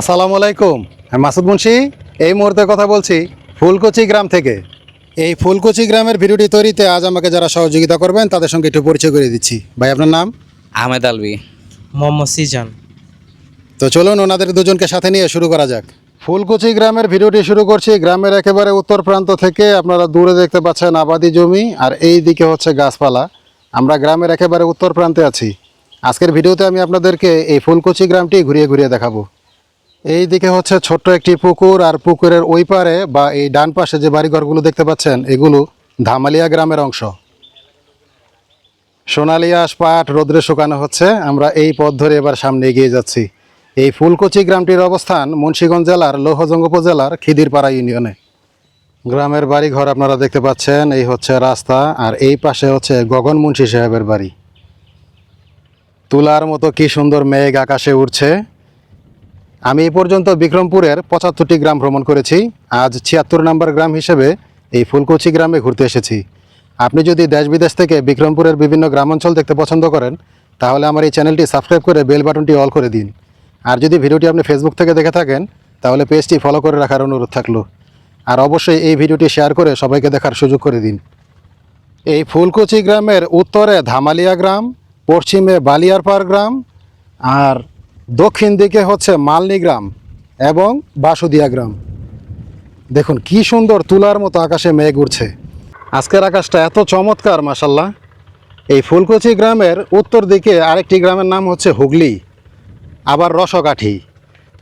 আসসালামু আলাইকুম। আমি মাসুদ মুন্সি এই মুহূর্তে কথা বলছি ফুলকুচি গ্রাম থেকে। এই ফুলকুচি গ্রামের ভিডিওটি তৈরিতে আজ আমাকে যারা সহযোগিতা করবেন তাদের সঙ্গে একটু পরিচয় করে দিচ্ছি। ভাই আপনার নাম? আহমেদ আলবি। মোহাম্মদ সিজান। তো চলুন ওনাদের দুজনকে সাথে নিয়ে শুরু করা যাক। ফুলকুচি গ্রামের ভিডিওটি শুরু করছি গ্রামের একেবারে উত্তর প্রান্ত থেকে। আপনারা দূরে দেখতে পাচ্ছেন আবাদি জমি আর এই দিকে হচ্ছে গাছপালা। আমরা গ্রামের একেবারে উত্তর প্রান্তে আছি। আজকের ভিডিওতে আমি আপনাদেরকে এই ফুলকুচি গ্রামটি ঘুরিয়ে ঘুরিয়ে দেখাবো। এই দিকে হচ্ছে ছোট্ট একটি পুকুর আর পুকুরের ওই পারে বা এই ডান পাশে যে বাড়িঘরগুলো দেখতে পাচ্ছেন, এগুলো ধামালিয়া গ্রামের অংশ। সোনালী আঁশ পাট রোদ্রে শুকানো হচ্ছে। আমরা এই পথ ধরে এবার সামনে এগিয়ে যাচ্ছি। এই ফুলকুচি গ্রামটির অবস্থান মুন্সীগঞ্জ জেলার লৌহজঙ্গ উপজেলার খিদিরপাড়া ইউনিয়নে। গ্রামের বাড়ি ঘর আপনারা দেখতে পাচ্ছেন, এই হচ্ছে রাস্তা আর এই পাশে হচ্ছে গগন মুন্সি সাহেবের বাড়ি। তুলার মতো কি সুন্দর মেঘ আকাশে উঠছে আমি এই পর্যন্ত বিক্রমপুরের পঁচাত্তরটি গ্রাম ভ্রমণ করেছি। আজ ছিয়াত্তর নম্বর গ্রাম হিসেবে এই ফুলকুচি গ্রামে ঘুরতে এসেছি। আপনি যদি দেশ বিদেশ থেকে বিক্রমপুরের বিভিন্ন গ্রামাঞ্চল দেখতে পছন্দ করেন, তাহলে আমার এই চ্যানেলটি সাবস্ক্রাইব করে বেল বাটনটি অল করে দিন। আর যদি ভিডিওটি আপনি ফেসবুক থেকে দেখে থাকেন, তাহলে পেজটি ফলো করে রাখার অনুরোধ থাকল। আর অবশ্যই এই ভিডিওটি শেয়ার করে সবাইকে দেখার সুযোগ করে দিন। এই ফুলকুচি গ্রামের উত্তরে ধামালিয়া গ্রাম, পশ্চিমে বালিয়ারপাড় গ্রাম, আর দক্ষিণ দিকে হচ্ছে মালনি গ্রাম এবং বাসুদিয়া গ্রাম। দেখুন কি সুন্দর তুলার মতো আকাশে মেঘ উঠছে আজকের আকাশটা এত চমৎকার মাসাল্লাহ এই ফুলকুচি গ্রামের উত্তর দিকে আরেকটি গ্রামের নাম হচ্ছে হুগলি, আবার রসকাঠি।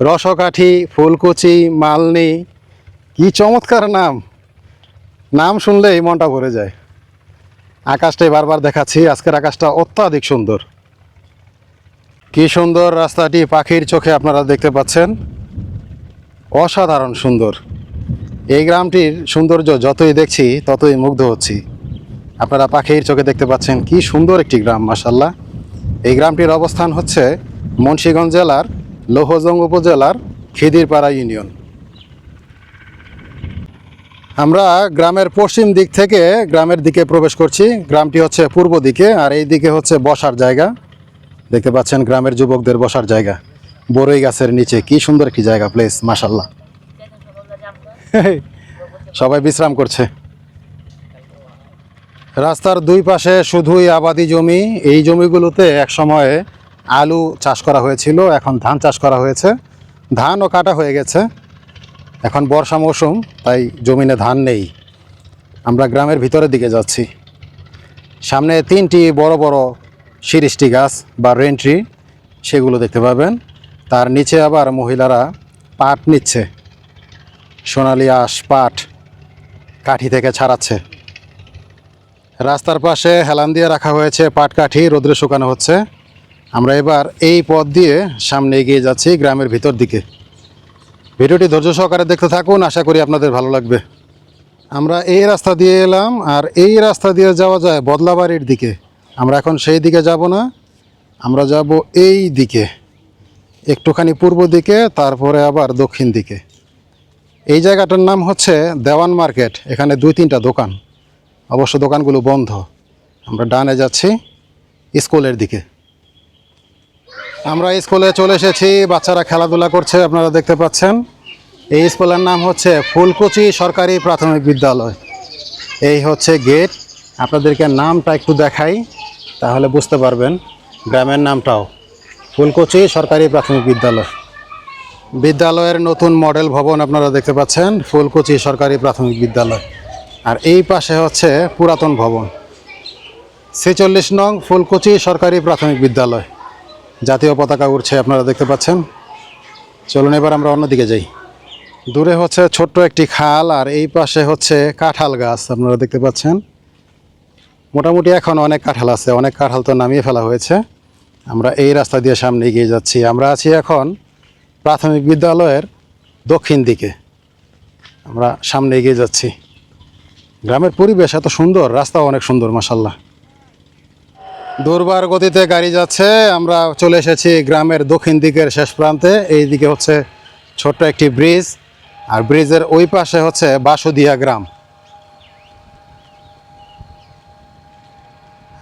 রসকাঠি, ফুলকুচি, মালনি, কি চমৎকার নাম। নাম শুনলেই মনটা ভরে যায়। আকাশটাই বারবার দেখাচ্ছি, আজকের আকাশটা অত্যাধিক সুন্দর। কি সুন্দর রাস্তাটি পাখির চোখে আপনারা দেখতে পাচ্ছেন। অসাধারণ সুন্দর। এই গ্রামটির সৌন্দর্য যতই দেখছি, ততই মুগ্ধ হচ্ছি। আপনারা পাখির চোখে দেখতে পাচ্ছেন কি সুন্দর একটি গ্রাম মাসাল্লাহ এই গ্রামটির অবস্থান হচ্ছে মুন্সীগঞ্জ জেলার লৌহজং উপজেলার খিদিরপাড়া ইউনিয়ন। আমরা গ্রামের পশ্চিম দিক থেকে গ্রামের দিকে প্রবেশ করছি। গ্রামটি হচ্ছে পূর্ব দিকে আর এই দিকে হচ্ছে বসার জায়গা। দেখতে পাচ্ছেন গ্রামের যুবকদের বসার জায়গা। বড়ই গাছের নিচে, কি সুন্দর একটি জায়গা প্লেস মাসাল্লাহ সবাই বিশ্রাম করছে। রাস্তার দুই পাশে শুধুই আবাদি জমি। এই জমিগুলোতে এক সময়ে আলু চাষ করা হয়েছিল, এখন ধান চাষ করা হয়েছে। ধানও কাটা হয়ে গেছে। এখন বর্ষা মৌসুম, তাই জমিনে ধান নেই। আমরা গ্রামের ভিতরের দিকে যাচ্ছি। সামনে তিনটি বড় বড় শিরিষ্টি গাছ বা রেন্ট্রি সেগুলো দেখতে পাবেন। তার নিচে আবার মহিলারা পাট নিচ্ছে। সোনালি আঁশ পাট কাঠি থেকে ছাড়াচ্ছে। রাস্তার পাশে হেলান দিয়ে রাখা হয়েছে পাট কাঠি, রোদ্রে শুকানো হচ্ছে। আমরা এবার এই পথ দিয়ে সামনে এগিয়ে যাচ্ছি গ্রামের ভিতর দিকে। ভিডিওটি ধৈর্য সহকারে দেখতে থাকুন, আশা করি আপনাদের ভালো লাগবে। আমরা এই রাস্তা দিয়ে এলাম আর এই রাস্তা দিয়ে যাওয়া যায় বদলাবাড়ির দিকে। আমরা এখন সেই দিকে যাব না, আমরা যাব এই দিকে, একটুখানি পূর্ব দিকে, তারপরে আবার দক্ষিণ দিকে। এই জায়গাটার নাম হচ্ছে দেওয়ান মার্কেট, এখানে দুই তিনটা দোকান। অবশ্য দোকানগুলো বন্ধ। আমরা ডানে যাচ্ছি স্কুলের দিকে। আমরা স্কুলে চলে এসেছি, বাচ্চারা খেলাধুলা করছে, আপনারা দেখতে পাচ্ছেন। এই স্কুলের নাম হচ্ছে ফুলকুচি সরকারি প্রাথমিক বিদ্যালয়। এই হচ্ছে গেট। আপনাদেরকে নামটা একটু দেখাই, তাহলে বুঝতে পারবেন গ্রামের নামটাও। ফুলকুচি সরকারি প্রাথমিক বিদ্যালয়। বিদ্যালয়ের নতুন মডেল ভবন আপনারা দেখতে পাচ্ছেন, ফুলকুচি সরকারি প্রাথমিক বিদ্যালয়। আর এই পাশে হচ্ছে পুরাতন ভবন। ছেচল্লিশ নং ফুলকুচি সরকারি প্রাথমিক বিদ্যালয়। জাতীয় পতাকা উড়ছে, আপনারা দেখতে পাচ্ছেন। চলুন এবার আমরা অন্যদিকে যাই। দূরে হচ্ছে ছোট্ট একটি খাল, আর এই পাশে হচ্ছে কাঁঠাল গাছ, আপনারা দেখতে পাচ্ছেন। মোটামুটি এখন অনেক কাঁঠাল আছে, অনেক কাঁঠাল তো নামিয়ে ফেলা হয়েছে। আমরা এই রাস্তা দিয়ে সামনে এগিয়ে যাচ্ছি। আমরা আছি এখন প্রাথমিক বিদ্যালয়ের দক্ষিণ দিকে। আমরা সামনে এগিয়ে যাচ্ছি। গ্রামের পরিবেশ এত সুন্দর, রাস্তাও অনেক সুন্দর মাসাল্লাহ দুর্বার গতিতে গাড়ি যাচ্ছে। আমরা চলে এসেছি গ্রামের দক্ষিণ দিকের শেষ প্রান্তে। এই দিকে হচ্ছে ছোট্ট একটি ব্রিজ। আর ব্রিজের ওই পাশে হচ্ছে বাসুদিয়া গ্রাম।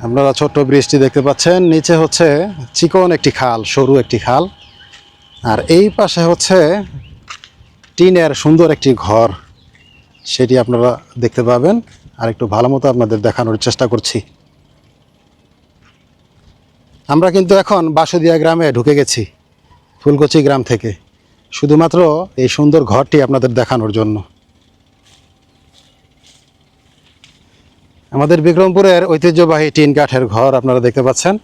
আপনারা ছোট্ট ব্রিজটি দেখতে পাচ্ছেন। নিচে হচ্ছে চিকন একটি খাল, সরু একটি খাল। আর এই পাশে হচ্ছে টিনের সুন্দর একটি ঘর। সেটি আপনারা দেখতে পাবেন। আর একটু ভালো মতো আপনাদের দেখানোর চেষ্টা করছি। আমরা কিন্তু এখন বাসুদিয়া গ্রামে ঢুকে গেছি, ফুলকচি গ্রাম থেকে। শুধুমাত্র এই সুন্দর ঘরটি আপনাদের দেখানোর জন্য। আমাদের বিক্রমপুরের ঐতিহ্যবাহী টিন কাঠের ঘর আপনারা দেখতে পাচ্ছেন।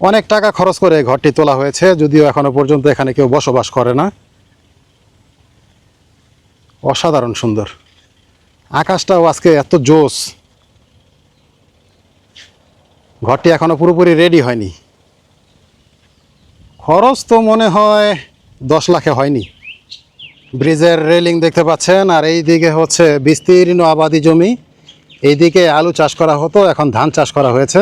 অনেক টাকা খরচ করে ঘরটি তোলা হয়েছে, যদিও এখনও পর্যন্ত এখানে কেউ বসবাস করে না। অসাধারণ সুন্দর। আকাশটাও আজকে এত জোস। ঘরটি এখনও পুরোপুরি রেডি হয়নি। খরচ তো মনে হয় দশ লাখে হয়নি। ব্রিজের রেলিং দেখতে পাচ্ছেন, আর এই দিকে হচ্ছে বিস্তীর্ণ আবাদি জমি। এইদিকে আলু চাষ করা হতো, এখন ধান চাষ করা হয়েছে।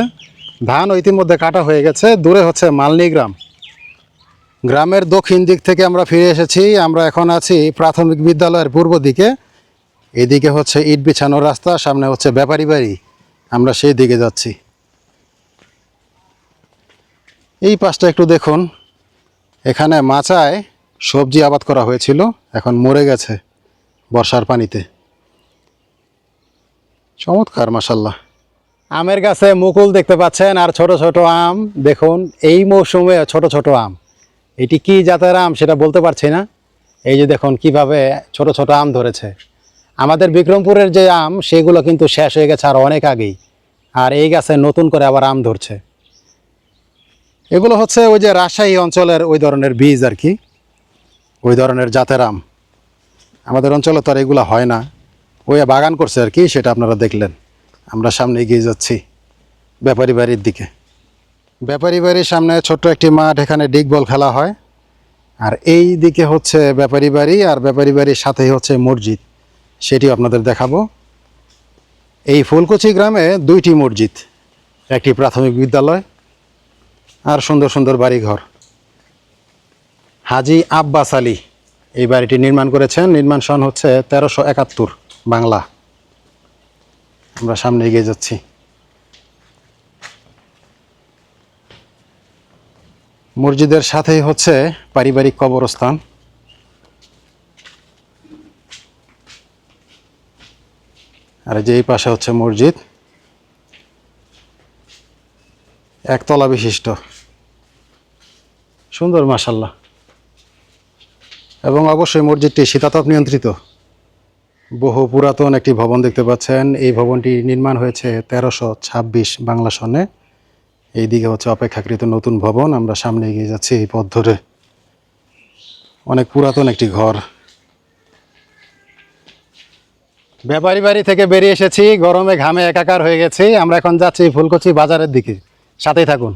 ধান ইতিমধ্যে কাটা হয়ে গেছে, দূরে হচ্ছে মালনি গ্রাম। গ্রামের দক্ষিণ দিক থেকে আমরা ফিরে এসেছি, আমরা এখন আছি প্রাথমিক বিদ্যালয়ের পূর্ব দিকে। এদিকে হচ্ছে ইট বিছানোর রাস্তা, সামনে হচ্ছে ব্যাপারী বাড়ি। আমরা সেই দিকে যাচ্ছি। এই পাশটা একটু দেখুন। এখানে মাচায় সবজি আবাদ করা হয়েছিল, এখন মরে গেছে বর্ষার পানিতে। চমৎকার মাসাল্লাহ আমের গাছে মুকুল দেখতে পাচ্ছেন, আর ছোট ছোট আম। দেখুন, এই মৌসুমে ছোট ছোট আম। এটি কি জাতের আম সেটা বলতে পারছি না। এই যে দেখুন, কীভাবে ছোট ছোট আম ধরেছে। আমাদের বিক্রমপুরের যে আম, সেগুলো কিন্তু শেষ হয়ে গেছে আর অনেক আগেই। আর এই গাছে নতুন করে আবার আম ধরছে। এগুলো হচ্ছে ওই যে রাজশাহী অঞ্চলের ওই ধরনের বীজ আর কি। ওই ধরনের জাতের আম। আমাদের অঞ্চলে তো আর এগুলো হয় না। ওই বাগান করছে আর কি, সেটা আপনারা দেখলেন। আমরা সামনে এগিয়ে যাচ্ছি ব্যাপারী বাড়ির দিকে। ব্যাপারী বাড়ির সামনে ছোট্ট একটি মাঠ, এখানে ডিগবল খেলা হয়। আর এই দিকে হচ্ছে ব্যাপারী বাড়ি, আর ব্যাপারী বাড়ির সাথেই হচ্ছে মসজিদ। সেটিও আপনাদের দেখাবো। এই ফুলকুচি গ্রামে দুইটি মসজিদ, একটি প্রাথমিক বিদ্যালয় আর সুন্দর সুন্দর বাড়িঘর। হাজি আব্বাস আলী এই বাড়িটি নির্মাণ করেছেন। নির্মাণ সন হচ্ছে তেরোশো একাত্তর। বাংলা। আমরা সামনে এগিয়ে যাচ্ছি। মসজিদের সাথেই হচ্ছে পারিবারিক কবরস্থান। আর যে এই পাশে হচ্ছে মসজিদ। একতলা বিশিষ্ট। সুন্দর মাসাল্লাহ এবং অবশ্যই মসজিদটি শীতাতপ নিয়ন্ত্রিত। বহু পুরাতন একটি ভবন দেখতে পাচ্ছেন। এই ভবনটি নির্মাণ হয়েছে তেরোশো ছাব্বিশ বাংলা সনে। এইদিকে হচ্ছে অপেক্ষাকৃত নতুন ভবন। আমরা সামনে এগিয়ে যাচ্ছি এই পথ ধরে। অনেক পুরাতন একটি ঘর। ব্যাপারী বাড়ি থেকে বেরিয়ে এসেছি। গরমে ঘামে একাকার হয়ে গেছি। আমরা এখন যাচ্ছি ফুলকচি বাজারের দিকে। সাথেই থাকুন।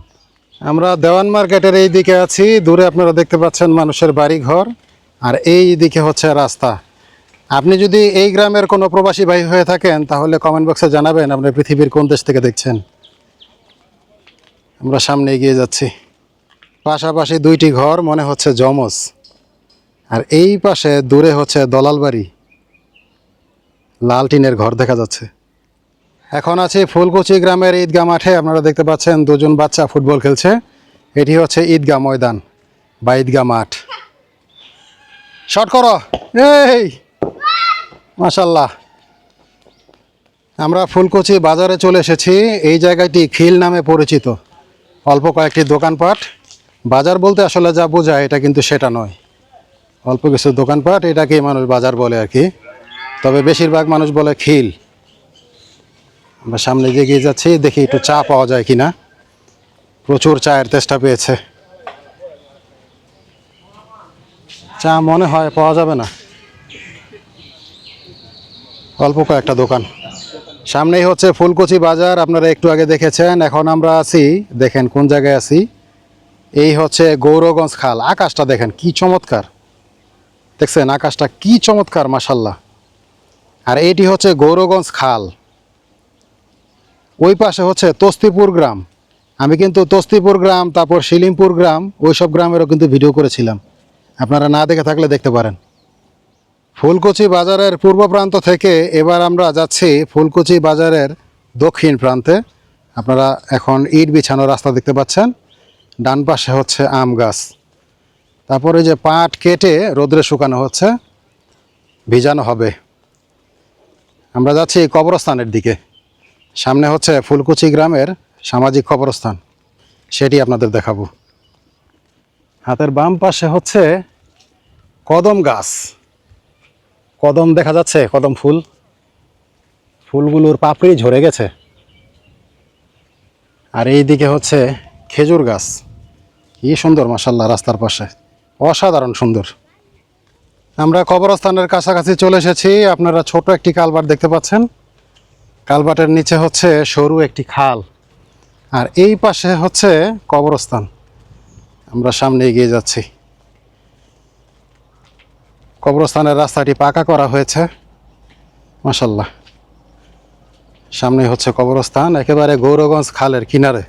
আমরা দেওয়ান মার্কেটের এই দিকে আছি। দূরে আপনারা দেখতে পাচ্ছেন মানুষের বাড়ি ঘর আর এই দিকে হচ্ছে রাস্তা। আপনি যদি এই গ্রামের কোনো প্রবাসী ভাই হয়ে থাকেন, তাহলে কমেন্ট বক্সে জানাবেন আপনি পৃথিবীর কোন দেশ থেকে দেখছেন। আমরা সামনে এগিয়ে যাচ্ছি। পাশাপাশি দুইটি ঘর, মনে হচ্ছে জমজ। আর এই পাশে দূরে হচ্ছে দলাল বাড়ি লাল টিনের ঘর দেখা যাচ্ছে। এখন আছে ফুলকুচি গ্রামের ঈদগাহ মাঠে। আপনারা দেখতে পাচ্ছেন দুজন বাচ্চা ফুটবল খেলছে। এটি হচ্ছে ঈদগাহ ময়দান বা ঈদগাহ মাঠ। শর্ট করো! এই! মাশাল্লাহ আমরা ফুলকুচি বাজারে চলে এসেছি। এই জায়গাটি খিল নামে পরিচিত। অল্প কয়েকটি দোকানপাট। বাজার বলতে আসলে যা বোঝায়, এটা কিন্তু সেটা নয়। অল্প কিছু দোকানপাট, এটাকেই মানুষ বাজার বলে আর কি। তবে বেশিরভাগ মানুষ বলে খিল। আমরা সামনে দিয়ে এগিয়ে যাচ্ছি, দেখি একটু চা পাওয়া যায় কিনা প্রচুর চায়ের তেষ্টা পেয়েছে। চা মনে হয় পাওয়া যাবে না। অল্প কয়েকটা দোকান। সামনেই হচ্ছে ফুলকুচি বাজার, আপনারা একটু আগে দেখেছেন। এখন আমরা আছি, দেখেন কোন জায়গায় আছি। এই হচ্ছে গৌরগঞ্জ খাল। আকাশটা দেখেন, কি চমৎকার। দেখছেন, আকাশটা কি চমৎকার মাসাল্লাহ আর এটি হচ্ছে গৌরগঞ্জ খাল। ওই পাশে হচ্ছে তস্তিপুর গ্রাম। আমি কিন্তু তস্তিপুর গ্রাম, তারপর শিলিমপুর গ্রাম, ওইসব গ্রামেরও কিন্তু ভিডিও করেছিলাম। আপনারা না দেখে থাকলে দেখতে পারেন। ফুলকুচি বাজারের পূর্ব প্রান্ত থেকে এবার আমরা যাচ্ছি ফুলকুচি বাজারের দক্ষিণ প্রান্তে। আপনারা এখন ইট বিছানো রাস্তা দেখতে পাচ্ছেন। ডান পাশে হচ্ছে আম গাছ। তারপরে যে পাট কেটে রোদ্রে শুকানো হচ্ছে, ভিজানো হবে। আমরা যাচ্ছি কবরস্থানের দিকে। সামনে হচ্ছে ফুলকুচি গ্রামের সামাজিক কবরস্থান। সেটি আপনাদের দেখাবো। হাতের বাম পাশে হচ্ছে কদম গাছ। কদম দেখা যাচ্ছে, কদম ফুল। ফুলগুলোর পাপড়ি ঝরে গেছে। আর এই দিকে হচ্ছে খেজুর গাছ। কি সুন্দর মাসাল্লাহ রাস্তার পাশে। অসাধারণ সুন্দর। আমরা কবরস্থানের কাছাকাছি চলে এসেছি। আপনারা ছোট একটি কালবার দেখতে পাচ্ছেন। কালভার্টের নিচে হচ্ছে সরু একটি খাল। আর এই পাশে হচ্ছে কবরস্থান। আমরা সামনে এগিয়ে যাচ্ছি। কবরস্থানের রাস্তাটি পাকা করা হয়েছে। মাসাল্লাহ সামনে হচ্ছে কবরস্থান, একেবারে গৌরগঞ্জ খালের কিনারে।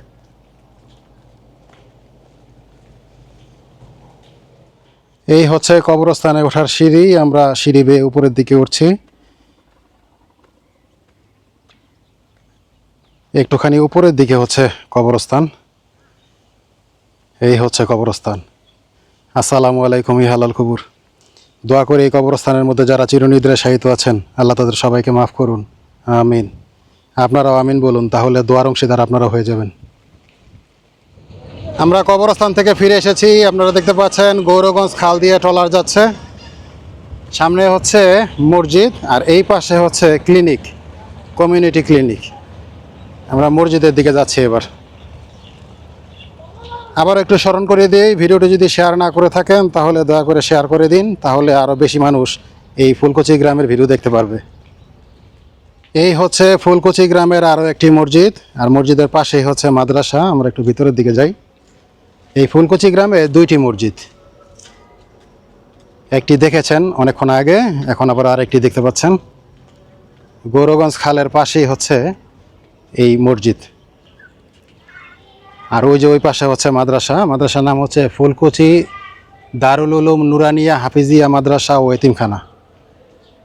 এই হচ্ছে কবরস্থানে ওঠার সিঁড়ি, আমরা সিঁড়ি বেয়ে উপরের দিকে উঠছি। একটুখানি উপরের দিকে হচ্ছে কবরস্থান। এই হচ্ছে কবরস্থান। আসসালামু আলাইকুম ইহালাল কবুর। দোয়া করে এই কবরস্থানের মধ্যে যারা চিরনিদ্রায় শায়িত আছেন, আল্লাহ তাদের সবাইকে মাফ করুন। আমিন। আপনারাও আমিন বলুন, তাহলে দোয়ার অংশীদার আপনারা হয়ে যাবেন। আমরা কবরস্থান থেকে ফিরে এসেছি। আপনারা দেখতে পাচ্ছেন গৌরগঞ্জ খাল দিয়ে ট্রলার যাচ্ছে। সামনে হচ্ছে মসজিদ আর এই পাশে হচ্ছে ক্লিনিক, কমিউনিটি ক্লিনিক। আমরা মসজিদের দিকে যাচ্ছি এবার। আবার একটু স্মরণ করে দিই, ভিডিওটি যদি শেয়ার না করে থাকেন, তাহলে দয়া করে শেয়ার করে দিন, তাহলে আরও বেশি মানুষ এই ফুলকুচি গ্রামের ভিডিও দেখতে পারবে। এই হচ্ছে ফুলকুচি গ্রামের আরও একটি মসজিদ, আর মসজিদের পাশেই হচ্ছে মাদ্রাসা, আমরা একটু ভিতরের দিকে যাই। এই ফুলকুচি গ্রামে দুইটি মসজিদ। একটি দেখেছেন অনেকক্ষণ আগে, এখন আবার আরেকটি দেখতে পাচ্ছেন। গৌরগঞ্জ খালের পাশেই হচ্ছে এই মসজিদ। আর ওই যে ওই পাশে হচ্ছে মাদ্রাসা। মাদ্রাসার নাম হচ্ছে ফুলকুচি দারুল উলুম নুরানিয়া হাফিজিয়া মাদ্রাসা ও এতিমখানা।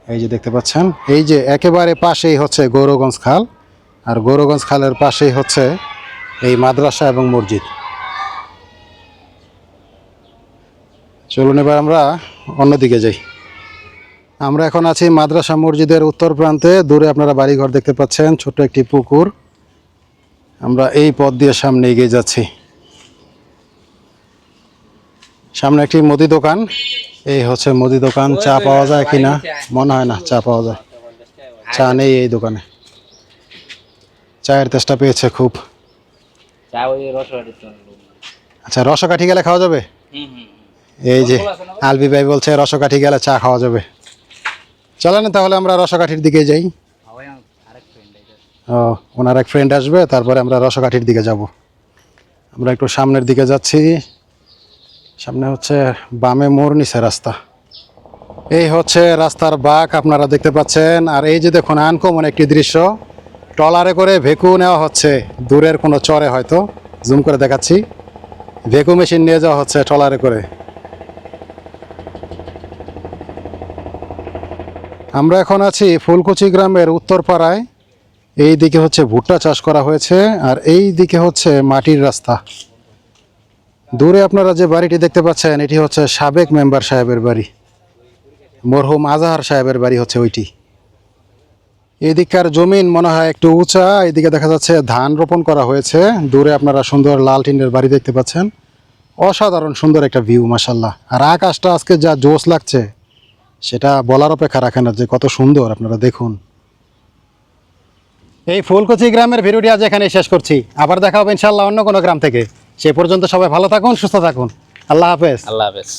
এই যে দেখতে পাচ্ছেন, এই যে একেবারে পাশেই হচ্ছে গৌরগঞ্জ খাল, আর গৌরগঞ্জ খালের পাশেই হচ্ছে এই মাদ্রাসা এবং মসজিদ। চলুন এবার আমরা অন্যদিকে যাই। আমরা এখন আছি মাদ্রাসা মসজিদের উত্তর প্রান্তে, দূরে আপনারা বাড়িঘর দেখতে পাচ্ছেন ছোট একটি পুকুর। আমরা এই পথ দিয়ে সামনে এগিয়ে যাচ্ছি। সামনে একটি মুদি দোকান। এই হচ্ছে মুদি দোকান। চা পাওয়া যায় কিনা? মনে হয় না চা পাওয়া যায়। চা নেই এই দোকানে। চায়ের তেষ্টা পেয়েছে খুব। চা ওই রসবাড়ির আচ্ছা রসকাঠি গেলে খাওয়া যাবে? এই যে আলবি ভাই বলছে রসকাঠি গেলে চা খাওয়া যাবে। চলেন তাহলে আমরা রসকাঠির দিকে যাই সবাই আরেক ফ্রেন্ড ও ওনার এক ফ্রেন্ড আসবে, তারপরে আমরা রসকাঠির দিকে যাব। আমরা একটু সামনের দিকে যাচ্ছি। সামনে হচ্ছে বামে মোড়, নিচে রাস্তা। এই হচ্ছে রাস্তার বাঁক, আপনারা দেখতে পাচ্ছেন। আর এই যে দেখুন, আনকমন একটি দৃশ্য। ট্রলারে করে ভেকু নেওয়া হচ্ছে। দূরের কোনো চরে হয়তো। জুম করে দেখাচ্ছি। ভেকু মেশিন নিয়ে যাওয়া হচ্ছে ট্রলারে করে। আমরা এখন আছি ফুলকুচি গ্রামের উত্তরপাড়ায়। এই দিকে হচ্ছে ভুট্টা চাষ করা হয়েছে, আর এই দিকে হচ্ছে মাটির রাস্তা। দূরে আপনারা যে বাড়িটি দেখতে পাচ্ছেন, এটি হচ্ছে সাবেক মেম্বার সাহেবের বাড়ি। মরহুম আজাহার সাহেবের বাড়ি হচ্ছে ওইটি। এদিককার জমিন মনে হয় একটু উঁচা, এদিকে দেখা যাচ্ছে ধান রোপণ করা হয়েছে। দূরে আপনারা সুন্দর লাল টিনের বাড়ি দেখতে পাচ্ছেন। অসাধারণ সুন্দর একটা ভিউ মাসাল্লাহ আর আকাশটা আজকে যা জোশ লাগছে, সেটা বলার অপেক্ষা রাখে না যে কত সুন্দর, আপনারা দেখুন। এই ফুলকুচি গ্রামের ভিডিওটি আজ এখানে শেষ করছি। আবার দেখা হবে ইনশাল্লাহ অন্য কোনো গ্রাম থেকে। সে পর্যন্ত সবাই ভালো থাকুন, সুস্থ থাকুন। আল্লাহ হাফেজ। আল্লাহ হাফেজ।